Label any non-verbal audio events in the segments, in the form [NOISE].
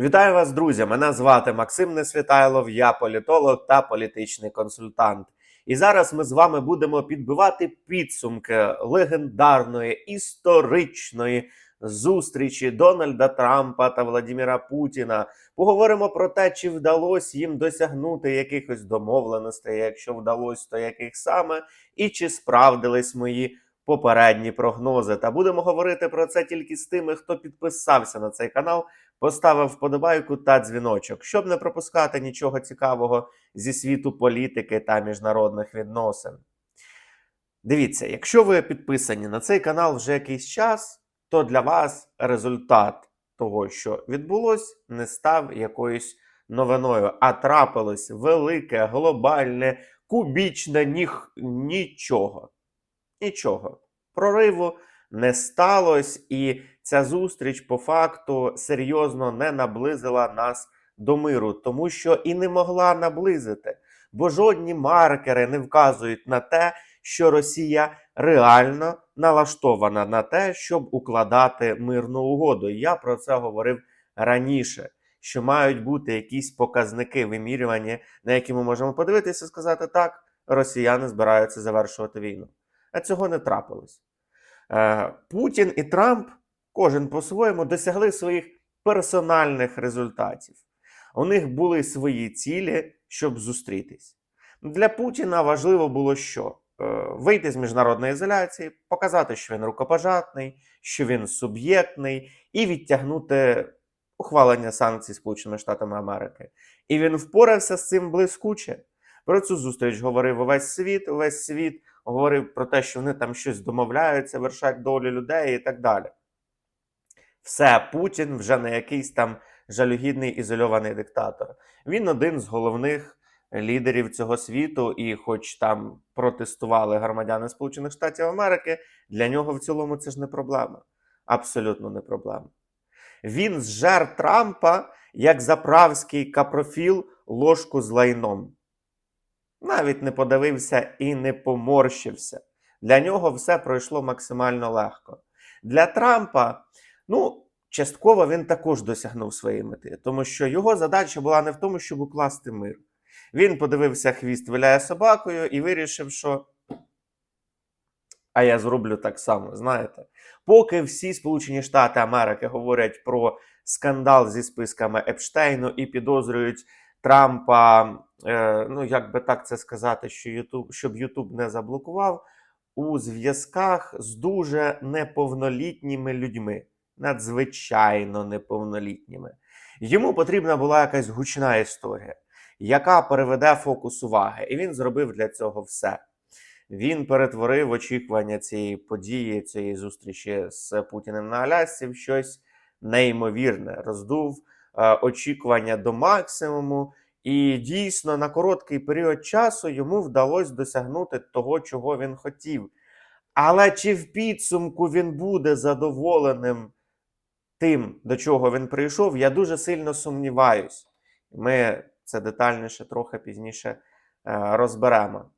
Вітаю вас, друзі! Мене звати Максим Несвітайлов, я політолог та політичний консультант. І зараз ми з вами будемо підбивати підсумки легендарної історичної зустрічі Дональда Трампа та Владіміра Путіна. Поговоримо про те, чи вдалося їм досягнути якихось домовленостей, якщо вдалося, то яких саме, і чи справдились мої попередні прогнози. Та будемо говорити про це тільки з тими, хто підписався на цей канал поставив вподобайку та дзвіночок, щоб не пропускати нічого цікавого зі світу політики та міжнародних відносин. Дивіться, якщо ви підписані на цей канал вже якийсь час, то для вас результат того, що відбулось, не став якоюсь новиною, а трапилось велике, глобальне, кубічне ніх... нічого. Нічого. Прориву не сталося, і ця зустріч по факту серйозно не наблизила нас до миру, тому що і не могла наблизити, бо жодні маркери не вказують на те, що Росія реально налаштована на те, щоб укладати мирну угоду. Я про це говорив раніше. Що мають бути якісь показники вимірювання, на які ми можемо подивитися сказати, так, росіяни збираються завершувати війну. А цього не трапилось. Е, Путін і Трамп, кожен по-своєму, досягли своїх персональних результатів. У них були свої цілі, щоб зустрітись. Для Путіна важливо було що? Е, Вийти з міжнародної ізоляції, показати, що він рукопожатний, що він суб'єктний, і відтягнути ухвалення санкцій Сполученими Штатами Америки. І він впорався з цим блискуче. Про цю зустріч говорив увесь світ, увесь світ говорив про те, що вони там щось домовляються, вершать долю людей і так далі. Все, Путін вже не якийсь там жалюгідний ізольований диктатор. Він один з головних лідерів цього світу, і, хоч там протестували громадяни Сполучених Штатів Америки, для нього в цілому це ж не проблема. Абсолютно не проблема. Він зжер Трампа як заправський капрофіл ложку з лайном. Навіть не подивився і не поморщився. Для нього все пройшло максимально легко. Для Трампа, ну, частково він також досягнув своєї мети, тому що його задача була не в тому, щоб укласти мир. Він подивився, хвіст виляє собакою і вирішив, що. А я зроблю так само, знаєте. Поки всі Сполучені Штати Америки говорять про скандал зі списками Епштейну і підозрюють Трампа, е, ну як би так це сказати, що YouTube, щоб Ютуб не заблокував у зв'язках з дуже неповнолітніми людьми, надзвичайно неповнолітніми. Йому потрібна була якась гучна історія, яка переведе фокус уваги, і він зробив для цього все. Він перетворив очікування цієї події, цієї зустрічі з Путіним на Алясці в щось неймовірне, роздув очікування до максимуму, і дійсно на короткий період часу йому вдалося досягнути того, чого він хотів. Але чи в підсумку він буде задоволеним тим, до чого він прийшов, я дуже сильно сумніваюсь. Ми це детальніше трохи пізніше е, розберемо.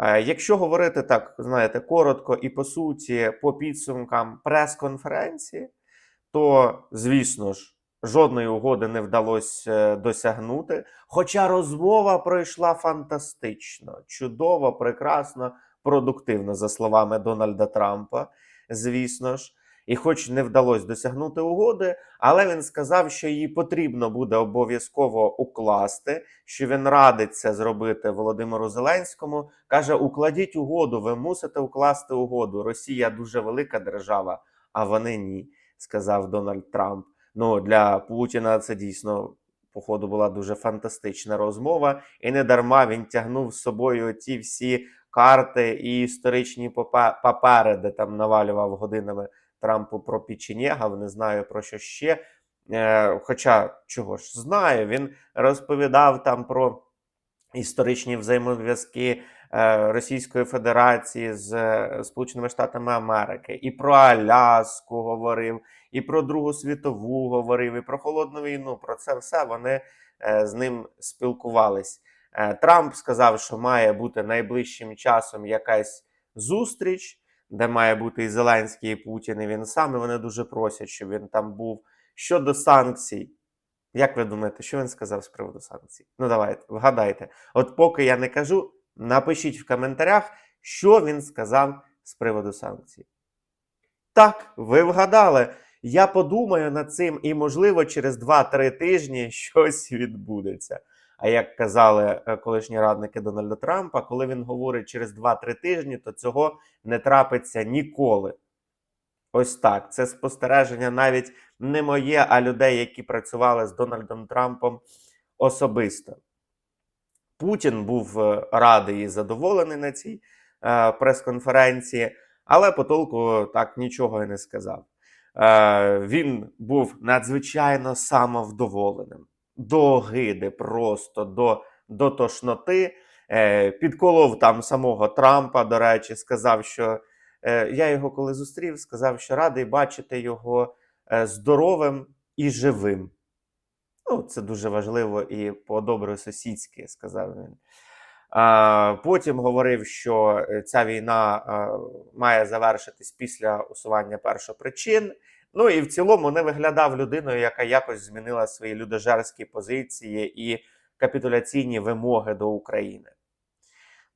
Е, Якщо говорити так, знаєте, коротко і по суті, по підсумкам прес-конференції, то, звісно ж, жодної угоди не вдалося е, досягнути. Хоча розмова пройшла фантастично, чудово, прекрасно, продуктивно, за словами Дональда Трампа, звісно ж. І хоч не вдалося досягнути угоди, але він сказав, що її потрібно буде обов'язково укласти, що він радить це зробити Володимиру Зеленському. Каже: укладіть угоду, ви мусите укласти угоду. Росія дуже велика держава, а вони ні, сказав Дональд Трамп. Ну для Путіна це дійсно. Походу, була дуже фантастична розмова, і не дарма він тягнув з собою ті всі карти і історичні папери, де там навалював годинами Трампу про печенєгав, не знаю про що ще. Е, хоча чого ж знаю, він розповідав там про історичні взаємозв'язки е, Російської Федерації з е, Сполученими Штатами Америки, і про Аляску говорив, і про Другу світову говорив, і про холодну війну. Про це все вони е, з ним спілкувались. Е, Трамп сказав, що має бути найближчим часом якась зустріч де має бути і Зеленський, і Путін, і він сам. І вони дуже просять, щоб він там був. Щодо санкцій, Як ви думаєте, що він сказав з приводу санкцій? Ну, давайте, вгадайте. От поки я не кажу, напишіть в коментарях, що він сказав з приводу санкцій. Так, ви вгадали. Я подумаю над цим, і, можливо, через 2-3 тижні [LAUGHS] щось відбудеться. А як казали е, колишні радники Дональда Трампа, коли він говорить через 2-3 тижні, то цього не трапиться ніколи. Ось так. Це спостереження навіть не моє, а людей, які працювали з Дональдом Трампом особисто. Путін був е, радий і задоволений на цій е, прес-конференції, але по толку так нічого і не сказав. Е, він був надзвичайно самовдоволеним, до огиди, просто до, до тошноти. Е, підколов там самого Трампа, до речі, сказав, що е, я його коли зустрів, сказав, що радий бачити його е, здоровим і живим. Ну, це дуже важливо і по-добросусідськи, сказав він. Потім говорив, що е, ця війна має завершитись після усування першопричин. Ну і в цілому не виглядав людиною, яка якось змінила свої людожерські позиції і капітуляційні вимоги до України.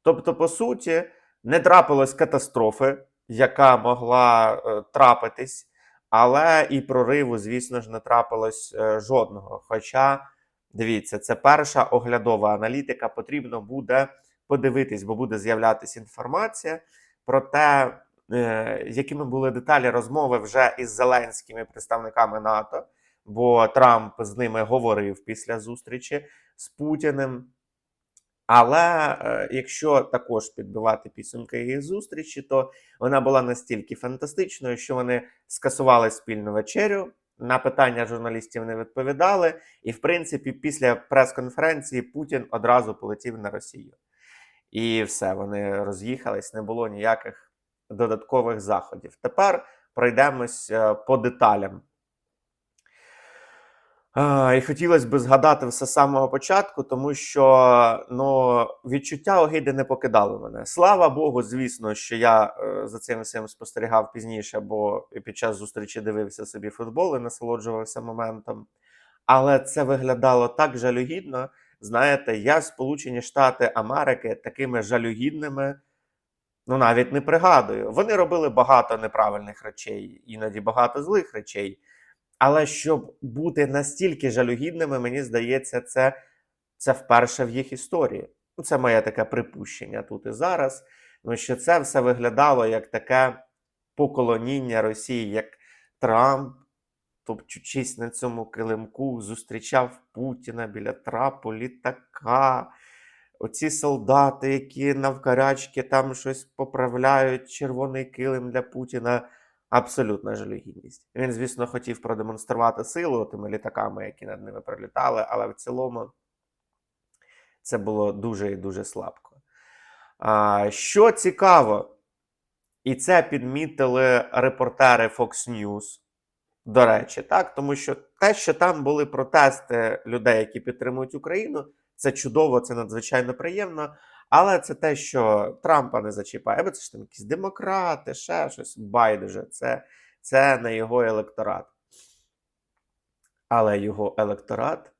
Тобто, по суті, не трапилось катастрофи, яка могла е, трапитись, але і прориву, звісно ж, не трапилось е, жодного. Хоча, дивіться, це перша оглядова аналітика. Потрібно буде подивитись, бо буде з'являтися інформація про те, е, якими були деталі розмови вже із зеленськими представниками НАТО. Бо Трамп з ними говорив після зустрічі з Путіним. Але е, якщо також підбивати підсумки їх зустрічі, то вона була настільки фантастичною, що вони скасували спільну вечерю. На питання журналістів не відповідали, і в принципі, після прес-конференції Путін одразу полетів на Росію. І все, вони роз'їхались, не було ніяких додаткових заходів. Тепер пройдемось е, по деталям. І хотілося б згадати все з самого початку, тому що ну, відчуття огиди не покидало мене. Слава Богу, звісно, що я е, за цим всім спостерігав пізніше, бо під час зустрічі дивився собі футбол і насолоджувався моментом. Але це виглядало так жалюгідно. Знаєте, я Сполучені Штати Америки такими жалюгідними. Ну, навіть не пригадую. Вони робили багато неправильних речей, іноді багато злих речей. Але щоб бути настільки жалюгідними, мені здається, це, це вперше в їх історії. Ну, Це моє таке припущення тут і зараз. Тому що це все виглядало як таке поколоніння Росії, як Трамп, топчучись на цьому килимку, зустрічав Путіна біля трапу літака. Оці солдати, які навкарячки там щось поправляють, червоний килим для Путіна. Абсолютна жалюгідність. Він, звісно, хотів продемонструвати силу тими літаками, які над ними прилітали, але в цілому це було дуже і дуже слабко. А, Що цікаво, і це підмітили репортери Fox News, до речі, так, тому що те, що там були протести людей, які підтримують Україну, це чудово, це надзвичайно приємно. Але це те, що Трампа не зачіпає, бо це ж там якісь демократи, ще щось байдуже. Це, це не його електорат. Але його електорат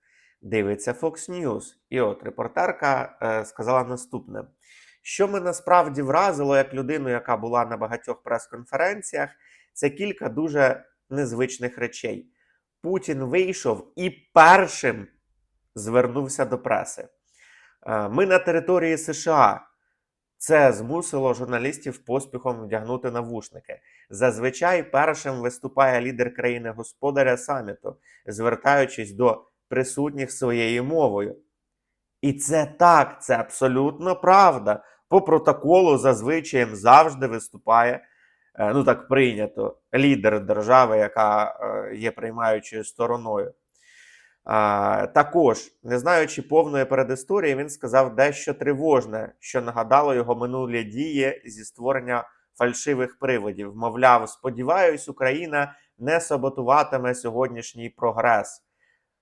дивиться Fox News. І от репортерка е, сказала наступне: що мене насправді вразило як людину, яка була на багатьох прес-конференціях, це кілька дуже незвичних речей. Путін вийшов і першим звернувся до преси. Е, Ми на території США. Це змусило журналістів поспіхом вдягнути навушники. Зазвичай першим виступає лідер країни господаря саміту, звертаючись до присутніх своєю мовою. І це так, це абсолютно правда. По протоколу зазвичай завжди виступає, е, ну так прийнято, лідер держави, яка е, є приймаючою стороною. Також, не знаючи повної передісторії, він сказав дещо тривожне, що нагадало його минулі дії зі створення фальшивих приводів. Мовляв, сподіваюсь, Україна не саботуватиме сьогоднішній прогрес.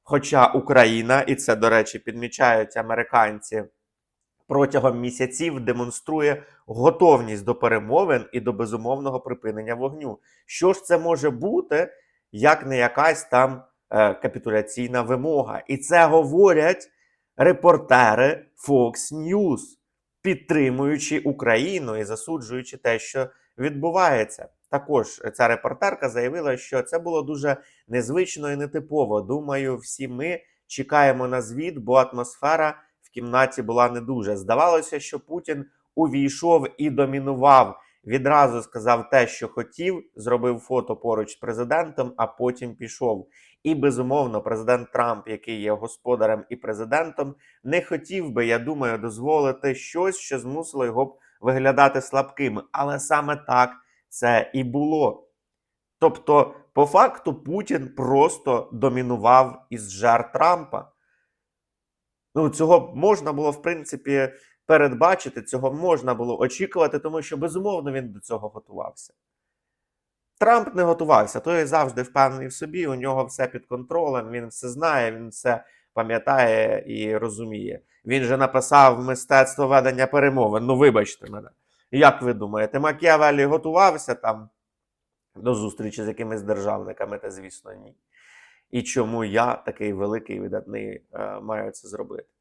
Хоча Україна, і це, до речі, підмічають американці, протягом місяців демонструє готовність до перемовин і до безумовного припинення вогню. Що ж це може бути, як не якась там капітуляційна вимога. І це говорять репортери Fox News, підтримуючи Україну і засуджуючи те, що відбувається. Також ця репортерка заявила, що це було дуже незвично і нетипово. Думаю, всі ми чекаємо на звіт, бо атмосфера в кімнаті була не дуже. Здавалося, що Путін увійшов і домінував. Відразу сказав те, що хотів, зробив фото поруч з президентом, а потім пішов. І безумовно, президент Трамп, який є господарем і президентом, не хотів би, я думаю, дозволити щось, що змусило його б виглядати слабким. Але саме так це і було. Тобто, по факту, Путін просто домінував із жар Трампа. Ну, цього можна було, в принципі, передбачити, цього можна було очікувати, тому що безумовно він до цього готувався. Трамп не готувався, той завжди впевнений в собі, у нього все під контролем, він все знає, він все пам'ятає і розуміє. Він же написав мистецтво ведення перемовин. Ну, вибачте мене. Як ви думаєте, Макіавелі готувався там до зустрічі з якимись державниками? Та звісно, ні. І чому я, такий великий видатний, е, маю це зробити?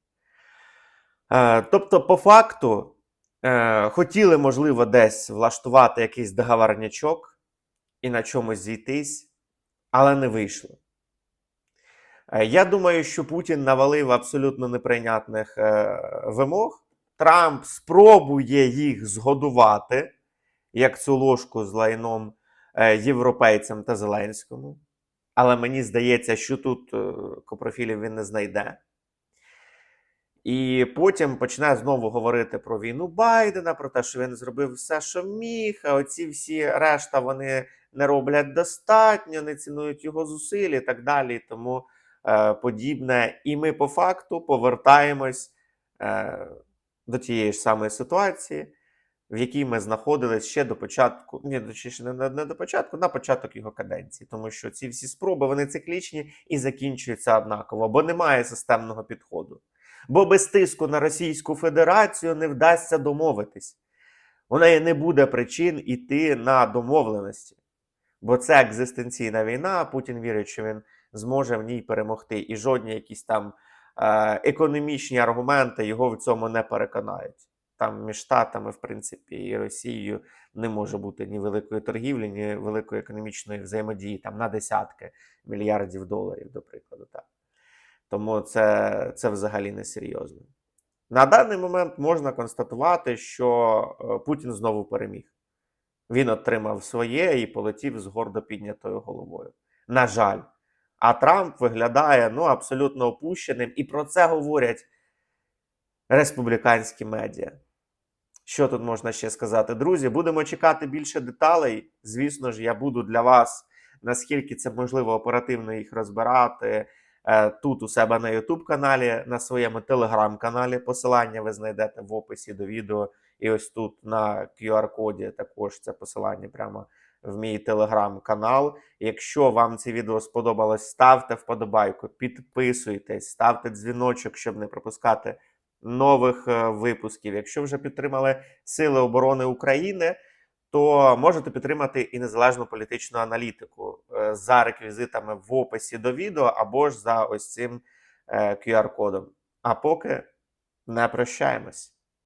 Е, тобто, по факту, е, хотіли, можливо, десь влаштувати якийсь договорнячок і на чомусь зійтись, але не вийшло. Е, Я думаю, що Путін навалив абсолютно неприйнятних вимог. Трамп спробує їх згодувати, як цю ложку з лайном європейцям та Зеленському. Але мені здається, що тут копрофілів він не знайде. І потім починає знову говорити про війну Байдена, про те, що він зробив все, що міг. А оці всі решта вони не роблять достатньо, не цінують його зусиль і так далі. Тому е, подібне. І ми по факту повертаємось е, до тієї ж самої ситуації, в якій ми знаходились ще до початку, ні, точніше, не, не до початку, на початок його каденції, тому що ці всі спроби вони циклічні і закінчуються однаково, бо немає системного підходу. Бо без тиску на Російську Федерацію не вдасться домовитись. У неї не буде причин іти на домовленості. Бо це екзистенційна війна, а Путін вірить, що він зможе в ній перемогти. І жодні якісь там е, економічні аргументи його в цьому не переконають. Там між Штатами, в принципі, і Росією не може бути ні великої торгівлі, ні великої економічної взаємодії там на десятки мільярдів доларів, до прикладу. Так. Тому це, це взагалі не серйозно. На даний момент можна констатувати, що е, Путін знову переміг. Він отримав своє і полетів з гордо піднятою головою. На жаль. А Трамп виглядає ну, абсолютно опущеним, і про це говорять республіканські медіа. Що тут можна ще сказати? Друзі, будемо чекати більше деталей. Звісно ж, я буду для вас, наскільки це можливо, оперативно їх розбирати тут у себе на YouTube каналі, на своєму телеграм-каналі. Посилання ви знайдете в описі до відео. І ось тут на QR-коді також це посилання прямо в мій телеграм-канал. Якщо вам це відео сподобалось, ставте вподобайку, підписуйтесь, ставте дзвіночок, щоб не пропускати нових е, випусків. Якщо вже підтримали Сили оборони України, то можете підтримати і незалежну політичну аналітику е, за реквізитами в описі до відео або ж за ось цим е, QR-кодом. А поки не прощаємось.